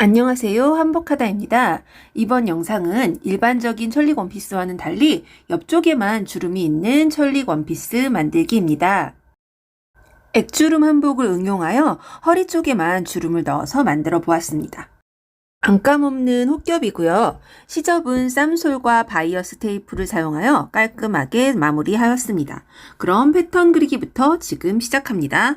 안녕하세요. 한복하다입니다. 이번 영상은 일반적인 천릭 원피스와는 달리 옆쪽에만 주름이 있는 천릭 원피스 만들기입니다. 액주름 한복을 응용하여 허리 쪽에만 주름을 넣어서 만들어 보았습니다. 안감 없는 혹겹이고요. 시접은 쌈솔과 바이어스 테이프를 사용하여 깔끔하게 마무리하였습니다. 그럼 패턴 그리기부터 지금 시작합니다.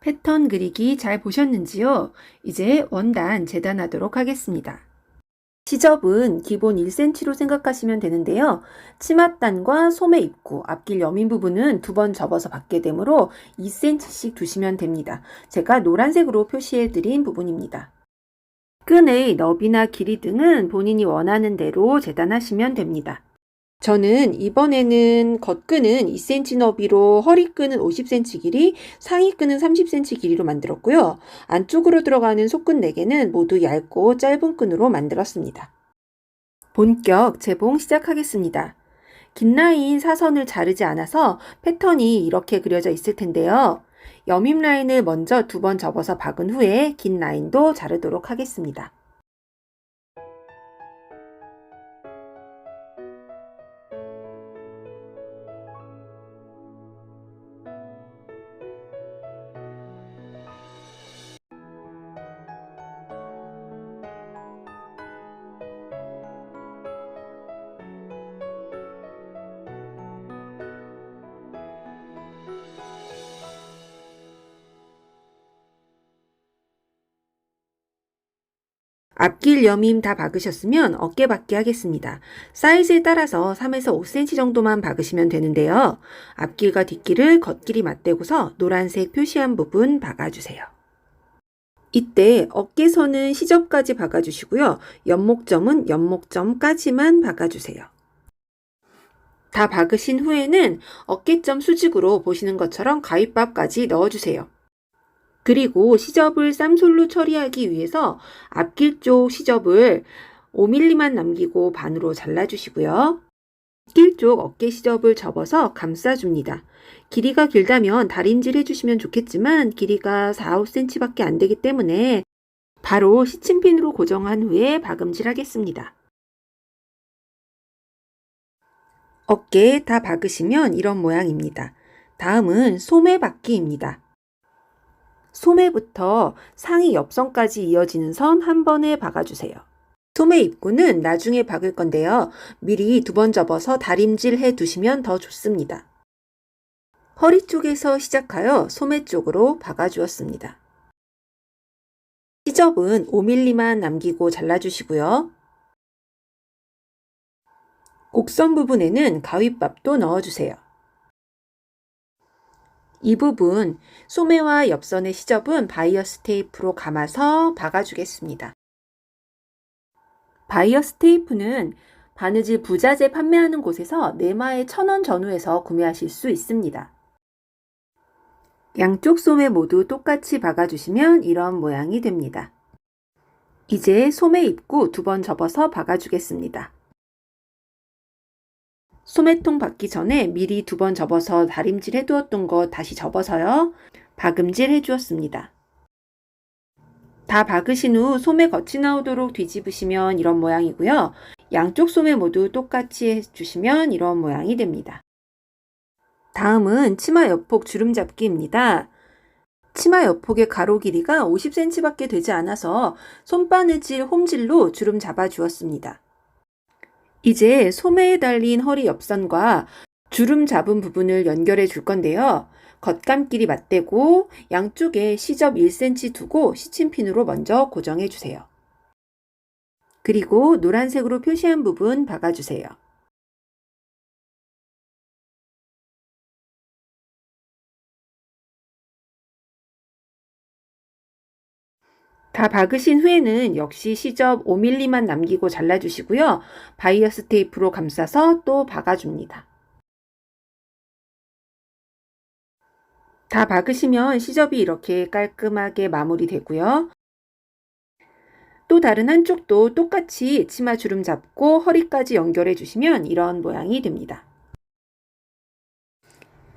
패턴 그리기 잘 보셨는지요? 이제 원단 재단하도록 하겠습니다. 시접은 기본 1cm로 생각하시면 되는데요. 치맛단과 소매 입구, 앞길 여민 부분은 두 번 접어서 받게 되므로 2cm씩 두시면 됩니다. 제가 노란색으로 표시해 드린 부분입니다. 끈의 너비나 길이 등은 본인이 원하는 대로 재단하시면 됩니다. 저는 이번에는 겉끈은 2cm 너비로 허리끈은 50cm 길이, 상의끈은 30cm 길이로 만들었고요. 안쪽으로 들어가는 속끈 4개는 모두 얇고 짧은 끈으로 만들었습니다. 본격 재봉 시작하겠습니다. 긴 라인 사선을 자르지 않아서 패턴이 이렇게 그려져 있을 텐데요. 여밈 라인을 먼저 두 번 접어서 박은 후에 긴 라인도 자르도록 하겠습니다. 앞길 여밈 다 박으셨으면 어깨 박기 하겠습니다. 사이즈에 따라서 3에서 5cm 정도만 박으시면 되는데요. 앞길과 뒷길을 겉길이 맞대고서 노란색 표시한 부분 박아주세요. 이때 어깨선은 시접까지 박아주시고요. 연목점은 연목점까지만 박아주세요. 다 박으신 후에는 어깨점 수직으로 보시는 것처럼 가위밥까지 넣어주세요. 그리고 시접을 쌈솔로 처리하기 위해서 앞길 쪽 시접을 5mm만 남기고 반으로 잘라주시고요. 길 쪽 어깨 시접을 접어서 감싸줍니다. 길이가 길다면 다림질 해주시면 좋겠지만 길이가 4, 5cm 밖에 안 되기 때문에 바로 시침핀으로 고정한 후에 박음질 하겠습니다. 어깨에 다 박으시면 이런 모양입니다. 다음은 소매받기입니다. 소매부터 상의 옆선까지 이어지는 선 한 번에 박아주세요. 소매 입구는 나중에 박을 건데요. 미리 두 번 접어서 다림질 해 두시면 더 좋습니다. 허리 쪽에서 시작하여 소매 쪽으로 박아주었습니다. 시접은 5mm만 남기고 잘라주시고요. 곡선 부분에는 가위밥도 넣어주세요. 이 부분 소매와 옆선의 시접은 바이어스 테이프로 감아서 박아주겠습니다. 바이어스 테이프는 바느질 부자재 판매하는 곳에서 네마에 천 원 전후에서 구매하실 수 있습니다. 양쪽 소매 모두 똑같이 박아주시면 이런 모양이 됩니다. 이제 소매 입구 두 번 접어서 박아주겠습니다. 소매통 박기 전에 미리 두 번 접어서 다림질 해두었던 거 다시 접어서요. 박음질 해주었습니다. 다 박으신 후 소매 겉이 나오도록 뒤집으시면 이런 모양이고요. 양쪽 소매 모두 똑같이 해주시면 이런 모양이 됩니다. 다음은 치마 옆폭 주름 잡기입니다. 치마 옆폭의 가로 길이가 50cm밖에 되지 않아서 손바느질 홈질로 주름 잡아 주었습니다. 이제 소매에 달린 허리 옆선과 주름 잡은 부분을 연결해 줄 건데요. 겉감끼리 맞대고 양쪽에 시접 1cm 두고 시침핀으로 먼저 고정해 주세요. 그리고 노란색으로 표시한 부분 박아주세요. 다 박으신 후에는 역시 시접 5mm만 남기고 잘라주시고요. 바이어스 테이프로 감싸서 또 박아줍니다. 다 박으시면 시접이 이렇게 깔끔하게 마무리되고요. 또 다른 한쪽도 똑같이 치마 주름 잡고 허리까지 연결해 주시면 이런 모양이 됩니다.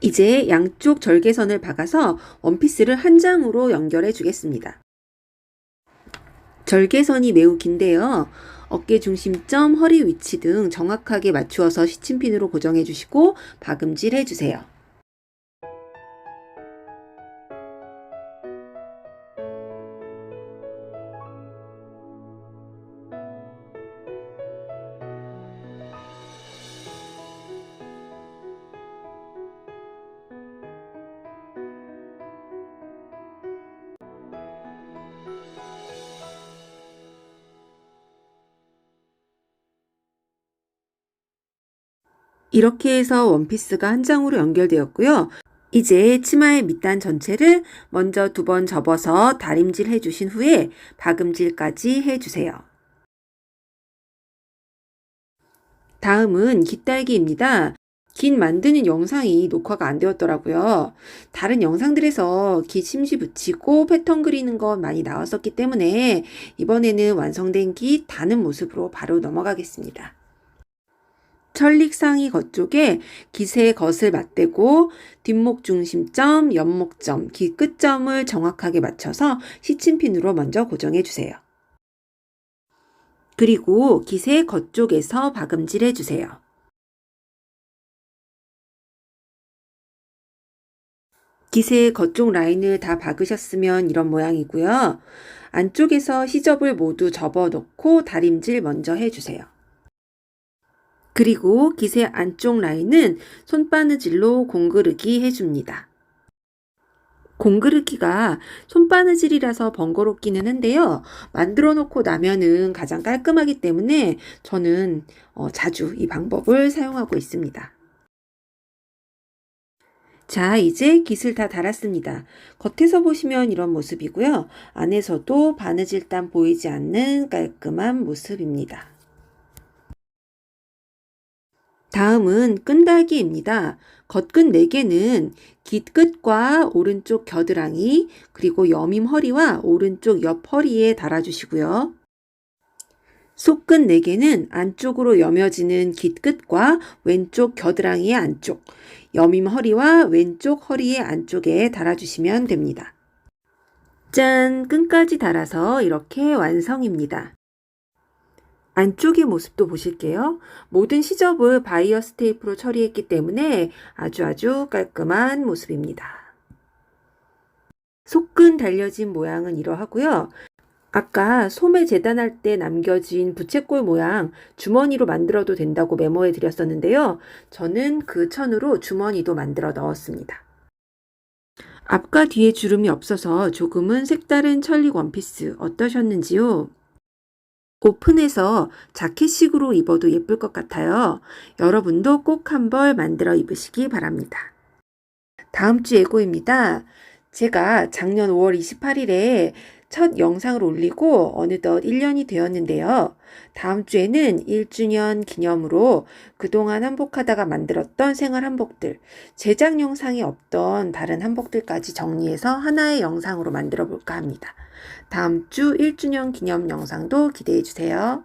이제 양쪽 절개선을 박아서 원피스를 한 장으로 연결해 주겠습니다. 절개선이 매우 긴데요. 어깨 중심점, 허리 위치 등 정확하게 맞추어서 시침핀으로 고정해 주시고 박음질 해 주세요. 이렇게 해서 원피스가 한 장으로 연결되었고요. 이제 치마의 밑단 전체를 먼저 두 번 접어서 다림질 해주신 후에 박음질까지 해주세요. 다음은 깃달기입니다. 깃 만드는 영상이 녹화가 안 되었더라고요. 다른 영상들에서 깃 심지 붙이고 패턴 그리는 것 많이 나왔었기 때문에 이번에는 완성된 깃 다는 모습으로 바로 넘어가겠습니다. 천릭상의 겉쪽에 깃의 겉을 맞대고 뒷목 중심점, 옆목점, 깃 끝점을 정확하게 맞춰서 시침핀으로 먼저 고정해 주세요. 그리고 깃의 겉쪽에서 박음질 해주세요. 깃의 겉쪽 라인을 다 박으셨으면 이런 모양이고요. 안쪽에서 시접을 모두 접어 놓고 다림질 먼저 해주세요. 그리고 깃의 안쪽 라인은 손바느질로 공그르기 해줍니다. 공그르기가 손바느질이라서 번거롭기는 한데요. 만들어 놓고 나면은 가장 깔끔하기 때문에 저는 어, 자주 이 방법을 사용하고 있습니다. 자, 이제 깃을 다 달았습니다. 겉에서 보시면 이런 모습이고요. 안에서도 바느질단 보이지 않는 깔끔한 모습입니다. 다음은 끈달기입니다. 겉끈 4개는 깃끝과 오른쪽 겨드랑이 그리고 여밈 허리와 오른쪽 옆 허리에 달아주시고요. 속끈 4개는 안쪽으로 여며지는 깃끝과 왼쪽 겨드랑이의 안쪽, 여밈 허리와 왼쪽 허리의 안쪽에 달아주시면 됩니다. 짠! 끈까지 달아서 이렇게 완성입니다. 안쪽의 모습도 보실게요. 모든 시접을 바이어스 테이프로 처리했기 때문에 아주 아주 깔끔한 모습입니다. 속근 달려진 모양은 이러하고요. 아까 소매 재단할 때 남겨진 부채꼴 모양 주머니로 만들어도 된다고 메모해 드렸었는데요. 저는 그 천으로 주머니도 만들어 넣었습니다. 앞과 뒤에 주름이 없어서 조금은 색다른 천리 원피스 어떠셨는지요? 오픈해서 자켓식으로 입어도 예쁠 것 같아요. 여러분도 꼭 한벌 만들어 입으시기 바랍니다. 다음 주 예고입니다. 제가 작년 5월 28일에 첫 영상을 올리고 어느덧 1년이 되었는데요. 다음 주에는 1주년 기념으로 그동안 한복하다가 만들었던 생활 한복들, 제작 영상이 없던 다른 한복들까지 정리해서 하나의 영상으로 만들어 볼까 합니다. 다음 주 1주년 기념 영상도 기대해 주세요.